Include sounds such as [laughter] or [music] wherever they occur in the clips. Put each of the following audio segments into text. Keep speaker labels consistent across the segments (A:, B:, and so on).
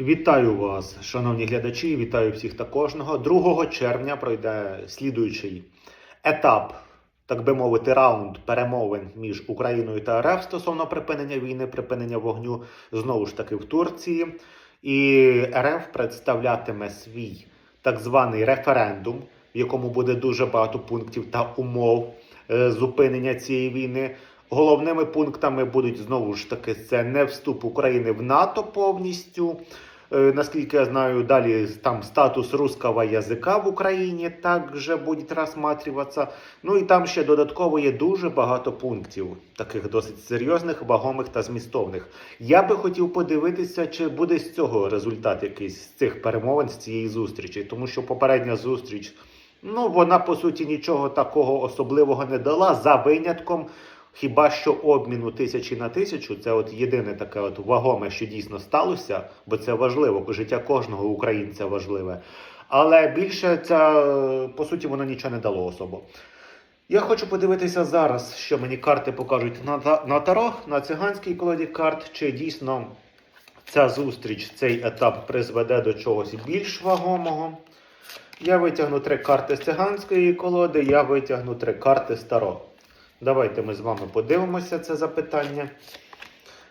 A: Вітаю вас, шановні глядачі, вітаю всіх та кожного. 2 червня пройде слідуючий етап, так би мовити, раунд перемовин між Україною та РФ стосовно припинення війни, припинення вогню знову ж таки в Турції. І РФ представлятиме свій так званий референдум, в якому буде дуже багато пунктів та умов е, зупинення цієї війни. Головними пунктами будуть знову ж таки це не вступ України в НАТО повністю. Е, Наскільки я знаю, далі там статус русского язика в Україні також буде розсматриватися. Ну і там ще додатково є дуже багато пунктів, таких досить серйозних, вагомих та змістовних. Я би хотів подивитися, чи буде з цього результат якийсь з цих перемовин, з цієї зустрічі, тому що попередня зустріч, ну вона по суті нічого такого особливого не дала за винятком. Хіба що обміну тисячі на тисячу це от єдине таке от вагоме, що дійсно сталося, бо це важливо, життя кожного українця важливе. Але більше це по суті воно нічого не дало особо. Я хочу подивитися зараз, що мені карти покажуть на, на таро, на циганській колоді карт, чи дійсно ця зустріч, цей етап призведе до чогось більш вагомого. Я витягну три карти з циганської колоди, я витягну три карти з таро. Давайте ми з вами подивимося це запитання.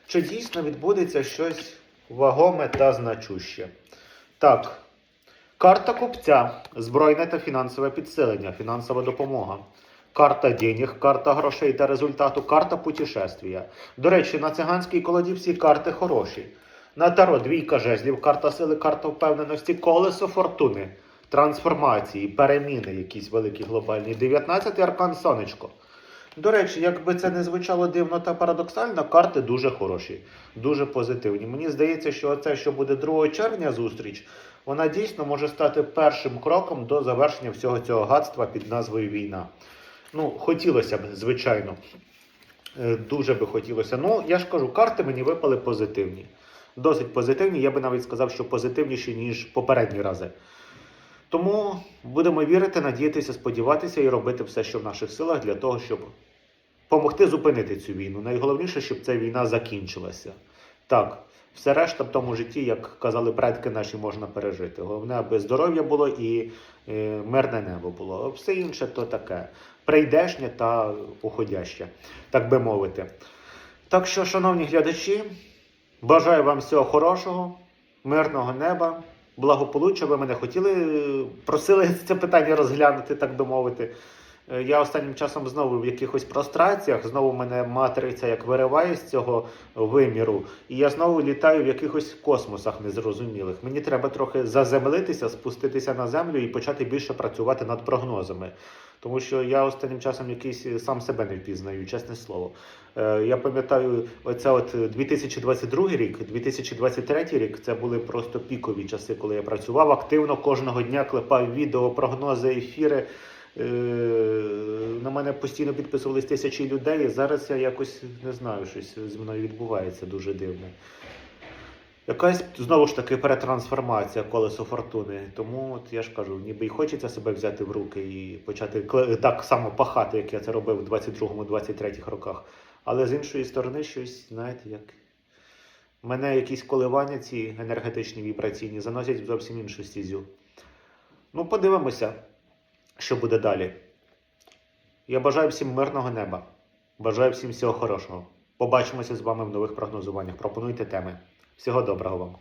A: Чи дійсно відбудеться щось вагоме та значуще? Так, карта купця, збройне та фінансове підсилення, фінансова допомога. Карта денег, карта грошей та результату, карта путешествія. До речі, на циганській колоді всі карти хороші. На таро двійка жезлів, карта сили, карта впевненості, колесо фортуни, трансформації, переміни, якісь великі глобальні. 19 аркан сонечко. До речі, якби це не звучало дивно та парадоксально, карти дуже хороші, дуже позитивні. Мені здається, що це, що буде 2 червня зустріч, вона дійсно може стати першим кроком до завершення всього цього гадства під назвою війна. Ну, хотілося б, звичайно. Е, Дуже би хотілося. Ну, я ж кажу, карти мені випали позитивні. Досить позитивні, я би навіть сказав, що позитивніші, ніж попередні рази. Тому будемо вірити, надіятися, сподіватися і робити все, що в наших силах, для того, щоб допомогти зупинити цю війну. Найголовніше, щоб ця війна закінчилася. Так, все решта в тому житті, як казали предки наші, можна пережити. Головне, аби здоров'я було і е, мирне небо було. Все інше то таке прийдешнє та уходяще, так би мовити. Так що, шановні глядачі, бажаю вам всього хорошого, мирного неба, благополуччя. Ви мене хотіли, просили [laughs] це питання розглянути, так би мовити. Е, Я останнім часом знову в якихось простраціях, знову мене матриця як вириває з цього виміру, і я знову літаю в якихось космосах незрозумілих. Мені треба трохи заземлитися, спуститися на землю і почати більше працювати над прогнозами. Тому що я останнім часом якийсь е, сам себе не впізнаю, чесне слово. Е, Я пам'ятаю, оце от 2022 рік, 2023 рік це були просто пікові часи, коли я працював активно кожного дня клепав відео, прогнози, ефіри. Е, На мене постійно підписувались тисячі людей. Зараз я якось не знаю, щось зі мною відбувається дуже дивне. Якась знову ж таки перетрансформація колесо фортуни. Тому от я ж кажу, ніби й хочеться себе взяти в руки і почати так само пахати, як я це робив у 22-23 роках. Але з іншої сторони, щось, знаєте, як мене якісь коливання, ці енергетичні вібраційні, заносять в зовсім іншу стізю. Ну, подивимося, що буде далі. Я бажаю всім мирного неба. Бажаю всім всього хорошого. Побачимося з вами в нових прогнозуваннях. Пропонуйте теми. Всього доброго вам.